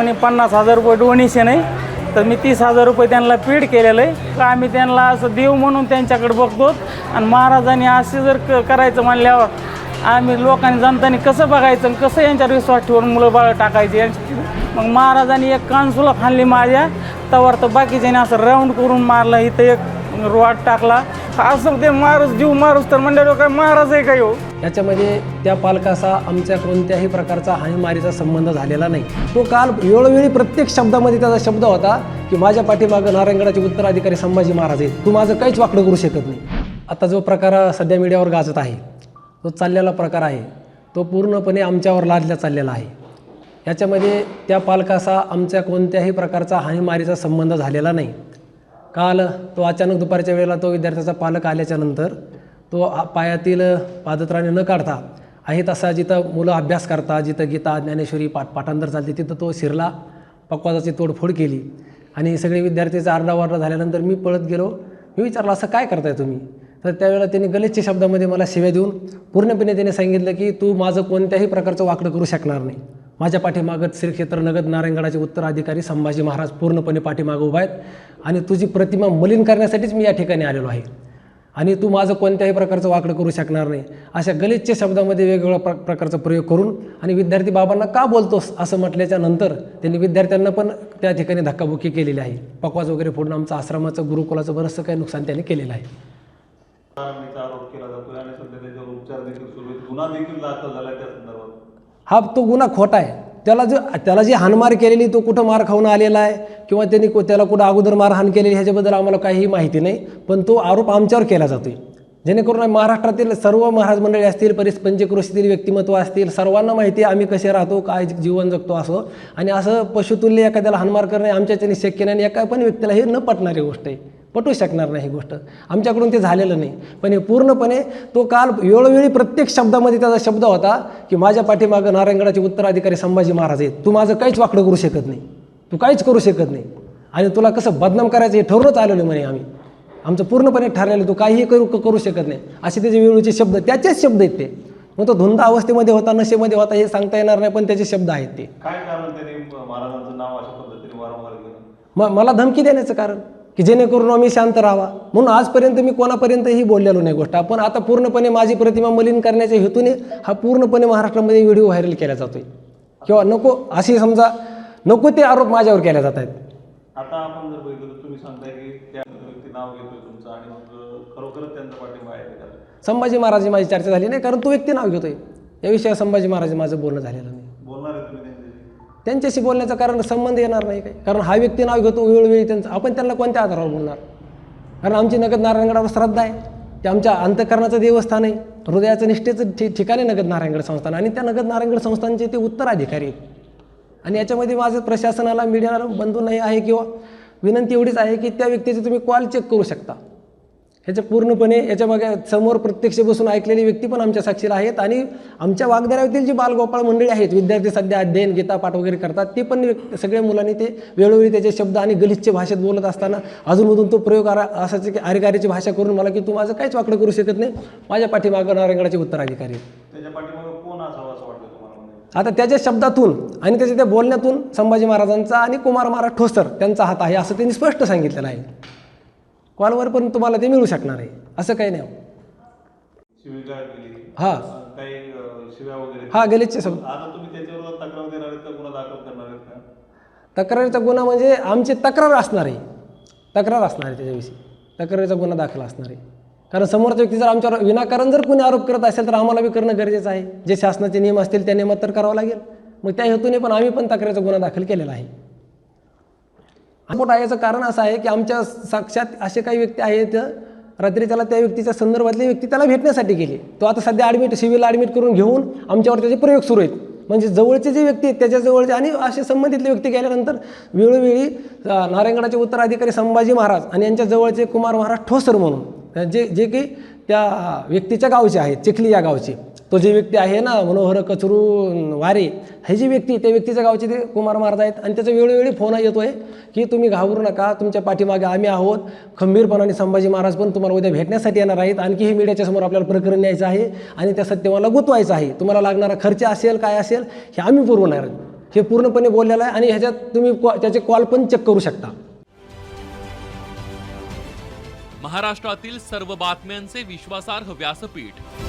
म्हणे पन्नास हजार रुपये डोनेशन आहे. तर मी तीस हजार रुपये त्यांना पेड केलेलं आहे. का आम्ही त्यांना असं देव म्हणून त्यांच्याकडे बघतो. आणि महाराजांनी असे जर क करायचं म्हणल्यावर आम्ही लोकांनी जनताने कसं बघायचं आणि कसं यांच्यावर विश्वास ठेवून मुलं बाळ टाकायचे? यांची मग महाराजांनी एक कानसुला खाल्ली माझ्या. तवर तर बाकीच्याने असं राऊंड करून मारला इथं एक रोड टाकला. असं ते मारूस जीव मारूस तर म्हणजे काय महाराज आहे काय हो याच्यामध्ये त्या पालकाचा आमच्या कोणत्याही प्रकारचा हानीमारीचा संबंध झालेला नाही. तो काल वेळोवेळी प्रत्येक शब्दामध्ये त्याचा शब्द होता की माझ्या पाठीमागं नारायणगडाचे उत्तराधिकारी संभाजी महाराज आहेत. तू माझं काहीच वाकडं करू शकत नाही. आता जो प्रकार सध्या मीडियावर गाजत आहे तो चाललेला प्रकार आहे तो पूर्णपणे आमच्यावर लादला चाललेला आहे. याच्यामध्ये त्या पालकाचा आमच्या कोणत्याही प्रकारचा हानीमारीचा संबंध झालेला नाही. काल तो अचानक दुपारच्या वेळेला तो विद्यार्थ्याचा पालक आल्याच्यानंतर तो पायातील पादत्राणे न काढता आहे तसा जिथं मुलं अभ्यास करतात जिथं गीता ज्ञानेश्वरी पाठ पाठांतर चालते तिथं तो शिरला पकवाजाची तोडफोड केली. आणि सगळे विद्यार्थीचा आरडाओरडा झाल्यानंतर मी पळत गेलो. मी विचारलं असं काय करताय तुम्ही? तर त्यावेळेला त्यांनी गलिच्छ शब्दामध्ये मला शिव्या देऊन पूर्णपणे त्याने सांगितलं की तू माझं कोणत्याही प्रकारचं वाकडं करू शकणार नाही. माझ्या पाठीमागत श्रीक्षेत्र नगद नारायणगडाचे उत्तराधिकारी संभाजी महाराज पूर्णपणे पाठीमागं उभा आहेत आणि तुझी प्रतिमा मलिन करण्यासाठीच मी या ठिकाणी आलेलो आहे. आणि तू माझं कोणत्याही प्रकारचं वाकडं करू शकणार नाही. अशा गलिच्छ शब्दामध्ये वेगवेगळ्या प्र प्रकारचा प्रयोग करून आणि विद्यार्थी बाबांना का बोलतोस असं म्हटल्याच्या नंतर त्यांनी विद्यार्थ्यांना पण त्या ठिकाणी धक्काबुक्की केलेली आहे. पकवाज वगैरे फोडून आमचं आश्रमाचं गुरुकुलाचं बरंचसं काही नुकसान त्यांनी केलेलं आहे. हा तो गुन्हा खोटा आहे. त्याला जो त्याला जी हानमार केलेली तो कुठं मार खाऊन आलेला आहे? किंवा त्यांनी कु- त्याला कुठं अगोदर मारहाण केलेली ह्याच्याबद्दल आम्हाला काहीही माहिती नाही. पण तो आरोप आमच्यावर केला जातोय. जेणेकरून महाराष्ट्रातील सर्व महाराज मंडळी असतील परिस पंचकृषीतील व्यक्तिमत्व असतील सर्वांना माहिती आम्ही कसे राहतो काय जीवन जगतो असं. आणि असं पशुतुल्य एखाद्याला हानमार करणे आमच्याच्याने शक्य नाही आणि एका पण व्यक्तीला हे न पटणारी गोष्ट आहे. पटू शकणार नाही ही गोष्ट. आमच्याकडून ते झालेलं नाही. पण हे पूर्णपणे तो काल वेळोवेळी प्रत्येक शब्दामध्ये त्याचा शब्द होता की माझ्या पाठीमागं नारायणगडाचे उत्तराधिकारी संभाजी महाराज आहेत. तू माझं काहीच वाकडं करू शकत नाही. तू काहीच करू शकत नाही. आणि तुला कसं बदनाम करायचं हे ठरवूनच आलेलं म्हणे आम्ही. आमचं पूर्णपणे ठरलेलं तू काहीही करू करू शकत नाही. असे त्याचे वेळूचे शब्द त्याचेच शब्द आहेत ते. मग तो धुंद अवस्थेमध्ये होता नशेमध्ये होता हे सांगता येणार नाही पण त्याचे शब्द आहेत ते. काय कारण नाव अशा पद्धतीने मला धमकी देण्याचं कारण. की जेणेकरून आम्ही शांत राहावा. म्हणून आजपर्यंत मी कोणापर्यंतही बोललेलो नाही गोष्ट. पण आता पूर्णपणे माझी प्रतिमा मलिन करण्याच्या हेतूने हा पूर्णपणे महाराष्ट्रामध्ये व्हिडिओ व्हायरल केला जातोय. किंवा नको अशी समजा नको ते आरोप माझ्यावर केले जात आहेत. आता आपण जर बघितलं तुम्ही सांगताय की त्या व्यक्ती नाव घेतोय तुमचं आणि मग खरोखरच त्यांचा पाठिंबा आहे संभाजी महाराज माझी चर्चा झाली नाही कारण तो व्यक्ती नाव घेतोय. या विषयावर संभाजी महाराज माझं बोलणं झालेलं नाही. त्यांच्याशी बोलण्याचं कारण संबंध येणार नाही काही. कारण हा व्यक्ती नाव घेतो वेळोवेळी त्यांचं. आपण त्यांना कोणत्या आधारावर बोलणार? कारण आमची नगद नारायणगडावर श्रद्धा आहे. ते आमच्या अंतकरणाचं देवस्थान आहे. हृदयाचं निष्ठेचं ठि ठिकाणी नगद नारायणगड संस्थान. आणि त्या नगद नारायणगड संस्थानचे ते उत्तराधिकारी आहेत. आणि याच्यामध्ये माझं प्रशासनाला मीडियाला बंधू नाही आहे किंवा विनंती एवढीच आहे की त्या व्यक्तीचे तुम्ही कॉल चेक करू शकता. ह्याच्या पूर्णपणे याच्या मागे समोर प्रत्यक्ष बसून ऐकलेली व्यक्ती पण आमच्या साक्षीला आहेत आणि आमच्या वागदऱ्यातील जी बालगोपाळ मंडळी आहेत विद्यार्थी सध्या अध्ययन गीतापाठ वगैरे करतात ते पण सगळ्या मुलांनी ते वेळोवेळी त्याचे शब्द आणि गलिच्छ भाषेत बोलत असताना अजूनमधून तो प्रयोग आरा असायचा की आरेगारीची भाषा करून मला की तू माझं काहीच वाकडं करू शकत नाही. माझ्या पाठीमागं नारायणगडाचे उत्तराधिकारी. म्हणजे? आता त्याच्या शब्दातून आणि त्याच्या त्या बोलण्यातून संभाजी महाराजांचा आणि कुमार महाराज ठोसर त्यांचा हात आहे असं त्यांनी स्पष्ट सांगितलेलं आहे. कॉलवर पण तुम्हाला ते मिळू शकणार आहे. असं काही नाही हा. वगैरे हा गलिच्छ शब्द तक्रारीचा गुन्हा म्हणजे आमची तक्रार असणार आहे. तक्रार असणार आहे त्याच्याविषयी. तक्रारीचा गुन्हा दाखल असणार आहे. कारण समोरचा व्यक्ती जर आमच्यावर विनाकारण जर कोणी आरोप करत असेल तर आम्हाला बी करणं गरजेचं आहे. जे शासनाचे नियम असतील त्या नियमात तर करावं लागेल. मग त्या हेतूने पण आम्ही पण तक्रारीचा गुन्हा दाखल केलेला आहे. मोठा याचं कारण असं आहे की आमच्या साक्षात असे काही व्यक्ती आहेत रात्री त्याला त्या व्यक्तीच्या संदर्भातली व्यक्ती त्याला भेटण्यासाठी गेली. तो आता सध्या ॲडमिट सिव्हिल ॲडमिट करून घेऊन आमच्यावर त्याचे प्रयोग सुरू आहेत. म्हणजे जवळचे जे व्यक्ती आहेत त्याच्याजवळचे आणि असे संबंधितले व्यक्ती गेल्यानंतर वेळोवेळी नारायणगडाचे उत्तराधिकारी संभाजी महाराज आणि यांच्या जवळचे कुमार महाराज ठोसर म्हणून जे जे की त्या व्यक्तीच्या गावचे आहेत चिखली या गावचे. तो जे व्यक्ती आहे ना मनोहर कचरू वारे हे जी व्यक्ती त्या व्यक्तीच्या गावचे ते कुमार महाराज आहेत. आणि त्याचा वेळोवेळी फोन येतो आहे की तुम्ही घाबरू नका तुमच्या पाठीमागे आम्ही आहोत. खंबीरपणाने संभाजी महाराज पण तुम्हाला उद्या भेटण्यासाठी येणार आहेत. आणखी हे मीडियाच्या समोर आपल्याला प्रकरण न्यायचं आहे आणि त्या सत्यवाला गुतवायचं आहे. तुम्हाला लागणारा खर्च असेल काय असेल हे आम्ही पुरवणार. हे पूर्णपणे बोललेलं आहे आणि ह्याच्यात तुम्ही त्याचे कॉल पण चेक करू शकता. महाराष्ट्रातील सर्व बातम्यांचे विश्वासार्ह व्यासपीठ.